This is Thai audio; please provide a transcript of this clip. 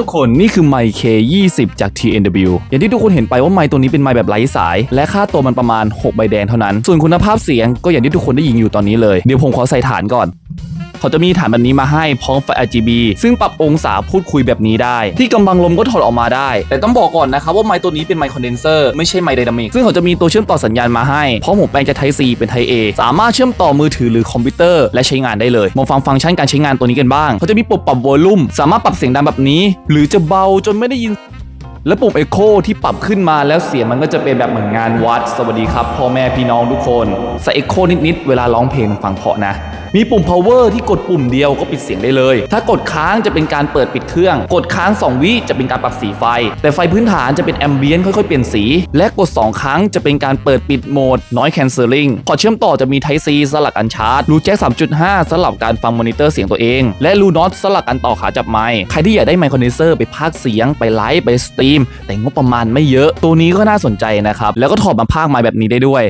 ทุกคนนี่คือไมค์ K20 จาก TNW อย่างที่ทุกคนเห็นไปว่าไมค์ตัวนี้เป็นไมค์แบบไร้สาย และค่าตัวมันประมาณ 6 ใบแดงเท่านั้น ส่วนคุณภาพเสียงก็อย่างที่ทุกคนได้ยินอยู่ตอนนี้เลย เดี๋ยวผมขอใส่ฐานก่อน เขาจะมีฐานแบบนี้มาให้พร้อมไฟ RGB ซึ่งปรับองศาพูดคุยแบบนี้ได้ ที่กำบังลมก็ถอดออกมาได้ แต่ต้องบอกก่อนนะครับว่าไมค์ตัวนี้เป็นไมค์คอนเดนเซอร์ไม่ใช่ไมค์ไดนามิกซึ่งเขาจะมีตัวเชื่อมต่อสัญญาณมาให้เพร้อมหัวแปลงจาก Type C เป็น Type A สามารถเชื่อมต่อมือถือหรือคอมพิวเตอร์และใช้งานได้เลยมาฟังฟังก์ชันการใช้งานตัวนี้กันบ้างเขาจะมีปุ่มปรับวอลลุ่มสามารถปรับเสียงดังแบบนี้ หรือจะเบาจนไม่ได้ยินและปุ่ม Echo ที่ปรับขึ้นมาแล้วเสียงมันก็จะเป็นแบบเหมือนงานวัด สวัสดีครับพ่อแม่พี่น้องทุกคน ใส่ Echo นิด ๆ เวลาร้องเพลงฟังเพาะนะ มีปุ่ม power ที่กดปุ่มเดียวก็ปิดเสียงได้เลย ถ้ากดค้างจะเป็นการเปิดปิดเครื่อง กดค้าง 2 วิจะเป็นการปรับสีไฟ แต่ไฟพื้นฐานจะเป็นแอมเบียนค่อยๆ เปลี่ยนสี และกด 2 ครั้งจะเป็นการเปิดปิดโหมด noise cancelling พอเชื่อมต่อจะมี Type C สลักอันชาร์จรูแจ็ค3.5สลับการฟังมอนิเตอร์เสียงตัวเอง และรูน็อตสลักอันต่อขาจับไมค์ใครที่อยากได้ไมค์คอนเดนเซอร์ไปพากเสียงไปไลฟ์ไปสตรีมแต่งบประมาณไม่เยอะ ตัวนี้ก็น่าสนใจนะครับแล้วก็ถอดมาพากไมค์แบบนี้ได้ด้วย